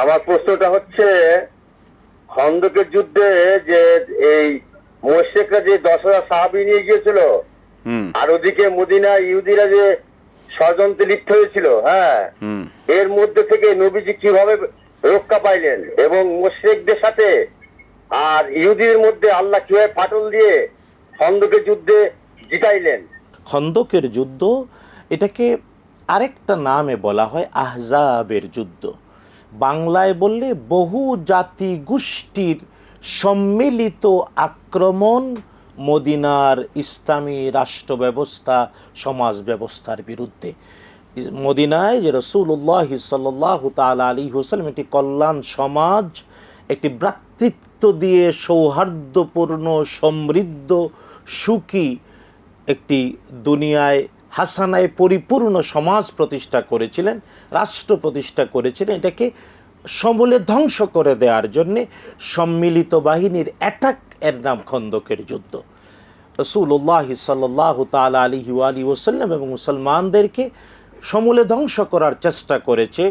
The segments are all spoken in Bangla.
আমার প্রশ্নটা হচ্ছে খন্দকের যুদ্ধে যে এই মোশেকরা যে দশ হাজার সাহাবি নিয়ে গিয়েছিল আর ওদিকে মদিনা ইহুদিরা যে ষড়যন্ত্রে লিপ্ত হয়েছিল হ্যাঁ এর মধ্যে থেকে নবীজি কীভাবে রক্ষা পাইলেন এবং মোশেকদের সাথে আর ইহুদিদের মধ্যে আল্লাহ কীভাবে ফাটল দিয়ে খন্দকের যুদ্ধে জিতাইলেন? খন্দকের যুদ্ধ এটাকে আরেকটা নামে বলা হয় আহজাবের যুদ্ধ। বাংলায় বললে বহু জাতি গোষ্ঠীর সম্মিলিত আক্রমণ, মদিনার ইসলামী রাষ্ট্র ব্যবস্থা সমাজ ব্যবস্থার বিরুদ্ধে। মদিনায় যে রসুল্লাহ সাল্লাহ তাল আলী হুসালাম একটি কল্যাণ সমাজ, একটি ভ্রাতৃত্ব দিয়ে সৌহার্দ্যপূর্ণ, সমৃদ্ধ, সুখী একটি দুনিয়ায় হাসানায় পরিপূর্ণ সমাজ প্রতিষ্ঠা করেছিলেন, রাষ্ট্র প্রতিষ্ঠা করেছিলেন। এটাকে সমূলে ধ্বংস করে দেওয়ার জন্যে সম্মিলিত বাহিনীর অ্যাটাক এর নাম খন্দকের যুদ্ধ। রসুল্লাহ সাল্লাহ তালা আলী আলী ওসাল্লাম এবং মুসলমানদেরকে সমূলে ধ্বংস করার চেষ্টা করেছে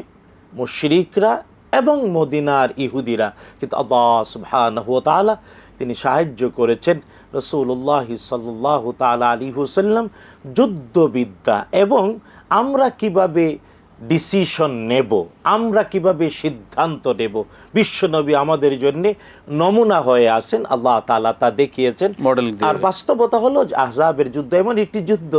মুশরিকরা এবং মদিনার ইহুদিরা। কিন্তু আল্লাহ ওয়া তাআলা তিনি সাহায্য করেছেন রসুল্লাহ সাল্লাহ তালা আলী হুসাল্লাম যুদ্ধবিদ্যা এবং আমরা কীভাবে ডিসিশন নেব আমরা কীভাবে সিদ্ধান্ত নেব বিশ্বনবী আমাদের জন্য নমুনা হয়ে আসেন আল্লাহ তাআলা তা দেখিয়েছেন দিয়ে। আর বাস্তবতা হলো আহজাবের যুদ্ধ এমন একটি যুদ্ধ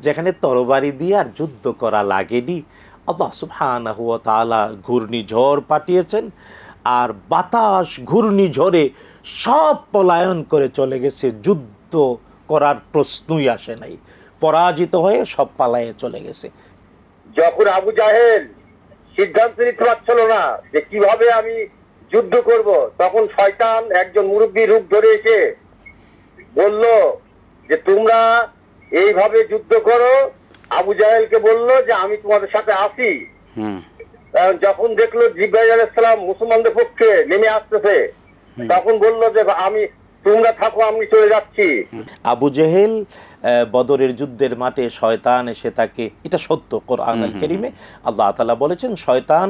যেখানে তরবারি দিয়ে আর যুদ্ধ করা লাগেনি আল্লাহ সুবহানাহু ওয়া তাআলা ঘূর্ণিঝড় পাঠিয়েছেন আর বাতাস ঘূর্ণিঝড়ে সব পলায়ন করে চলে গেছে। যুদ্ধ করার প্রশ্নই আসে নাই। পরাজিত হয়ে সব পালায়ে চলে গেছে। যখন আবু জাহেল সিদ্ধান্ত নিতে পারছিল না যে কীভাবে আমি যুদ্ধ করব তখন শয়তান একজন মুরব্বী রূপ ধরে এসে বলল যে তোমরা এইভাবে যুদ্ধ করো। আবু জাহেলকে বলল যে আমি তোমাদের সাথে আসি। হুম। কারণ যখন দেখল জিব্রাইল আলাইসালাম মুসলমানদের পক্ষে নেমে আসতেছে তখন বলল যে আমি তোমরা থাকো আমি চলে যাচ্ছি। আবু জেহেল বদরের যুদ্ধের মাঠে শয়তান এসে তাকে এটা সত্য কোরআন আল কেরিমে আল্লাহ তালা বলেছেন শয়তান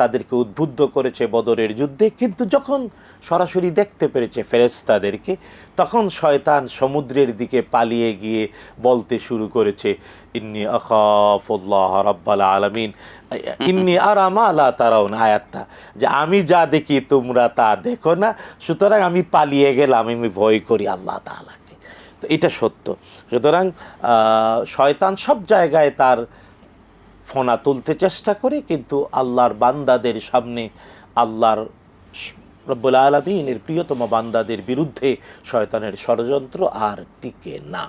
তাদেরকে উদ্বুদ্ধ করেছে বদরের যুদ্ধে কিন্তু যখন সরাসরি দেখতে পেরেছে ফেরেস্তাদেরকে তখন শয়তান সমুদ্রের দিকে পালিয়ে গিয়ে বলতে শুরু করেছে ইন্নি আখাফুল্লাহ রাব্বাল আলামিন। ইন্নি আরামা আলা তারাউন আয়াতটা যে আমি যা দেখি তোমরা তা দেখো না সুতরাং আমি পালিয়ে গেলাম আমি ভয় করি আল্লাহ তাআলাকে। এটা সত্য। সুতরাং শয়তান সব জায়গায় তার ফোনা তুলতে চেষ্টা করে, কিন্তু আল্লাহর বান্দাদের সামনে আল্লাহর রব্বুল আলমিনের প্রিয়তম বান্দাদের বিরুদ্ধে শয়তানের ষড়যন্ত্র আর টিকে না।